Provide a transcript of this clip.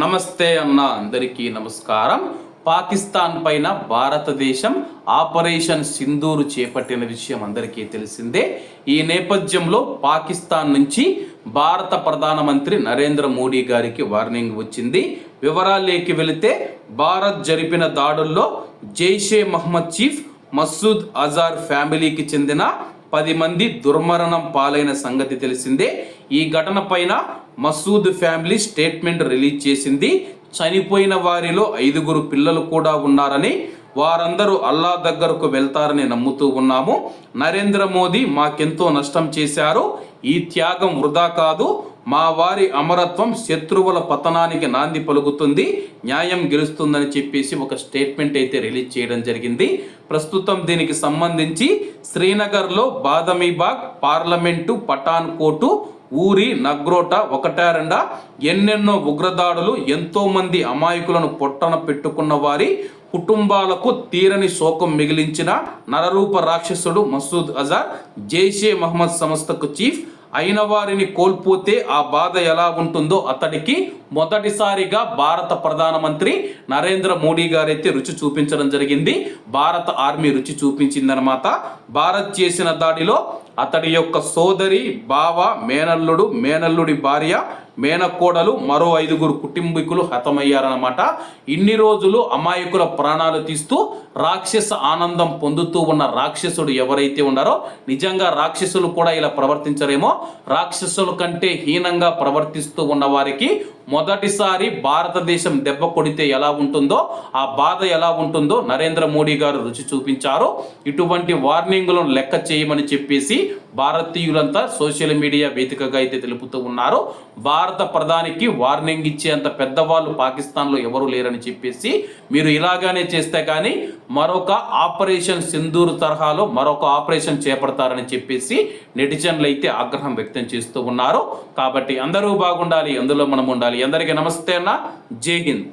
నమస్తే అన్న అందరికీ నమస్కారం. పాకిస్తాన్ పైన భారతదేశం ఆపరేషన్ సింధూరు చేపట్టిన విషయం అందరికీ తెలిసిందే. ఈ నేపథ్యంలో పాకిస్తాన్ నుంచి భారత ప్రధానమంత్రి నరేంద్ర మోడీ గారికి వార్నింగ్ వచ్చింది. వివరాల్లోకి వెళితే భారత్ జరిపిన దాడుల్లో జైషే మహమ్మద్ చీఫ్ మసూద్ అజార్ ఫ్యామిలీకి చెందిన పది మంది దుర్మరణం పాలైన సంగతి తెలిసిందే. ఈ ఘటన పైన మసూద్ ఫ్యామిలీ స్టేట్మెంట్ రిలీజ్ చేసింది. చనిపోయిన వారిలో ఐదుగురు పిల్లలు కూడా ఉన్నారని వారందరూ అల్లా దగ్గరకు వెళ్తారని నమ్ముతూ ఉన్నాము. నరేంద్ర మోదీ మాకెంతో నష్టం చేశారు. ఈ త్యాగం వృధా కాదు. మా వారి అమరత్వం శత్రువుల పతనానికి నాంది పలుకుతుంది. న్యాయం గెలుస్తుందని చెప్పేసి ఒక స్టేట్మెంట్ అయితే రిలీజ్ చేయడం జరిగింది. ప్రస్తుతం దీనికి సంబంధించి శ్రీనగర్లో బాదమీబాగ్ పార్లమెంటు పఠాన్ కోటు ఊరి నగ్రోట ఒకట రెండా ఎన్నెన్నో ఉగ్రదాడులు ఎంతోమంది అమాయకులను పొట్టన పెట్టుకున్న వారి కుటుంబాలకు తీరని శోకం మిగిలించిన నరరూప రాక్షసుడు మసూద్ అజార్ జైషే మహమ్మద్ సంస్థకు చీఫ్ అయిన వారిని కోల్పోతే ఆ బాధ ఎలా ఉంటుందో అతడికి మొదటిసారిగా భారత ప్రధానమంత్రి నరేంద్ర మోడీ గారైతే రుచి చూపించడం జరిగింది. భారత ఆర్మీ రుచి చూపించిందనమాట భారత్ చేసిన దాడిలో అతడి యొక్క సోదరి బావ మేనల్లుడు మేనల్లుడి భార్య మేనకోడలు మరో ఐదుగురు కుటుంబీకులు హతమయ్యారన్నమాట. ఇన్ని రోజులు అమాయకుల ప్రాణాలు తీస్తూ రాక్షస ఆనందం పొందుతూ ఉన్న రాక్షసుడు ఎవరైతే ఉన్నారో నిజంగా రాక్షసులు కూడా ఇలా ప్రవర్తించరేమో. రాక్షసుల కంటే హీనంగా ప్రవర్తిస్తూ ఉన్న వారికి మొదటిసారి భారతదేశం దెబ్బ కొడితే ఎలా ఉంటుందో ఆ బాధ ఎలా ఉంటుందో నరేంద్ర మోడీ గారు రుచి చూపించారు. ఇటువంటి వార్నింగ్లను లెక్క చేయమని చెప్పేసి భారతీయులంతా సోషల్ మీడియా వేదికగా అయితే తెలుపుతూ ఉన్నారు. భారత ప్రధానికి వార్నింగ్ ఇచ్చేంత పెద్దవాళ్ళు పాకిస్తాన్లో ఎవరు లేరని చెప్పేసి మీరు ఇలాగానే చేస్తే కానీ మరొక ఆపరేషన్ సింధూరు తరహాలో మరొక ఆపరేషన్ చేపడతారని చెప్పేసి నెటిజన్లు అయితే ఆగ్రహం వ్యక్తం చేస్తూ ఉన్నారు. కాబట్టి అందరూ బాగుండాలి అందులో మనం ఉండాలి. అందరికీ నమస్తే అన్న. జై హింద్.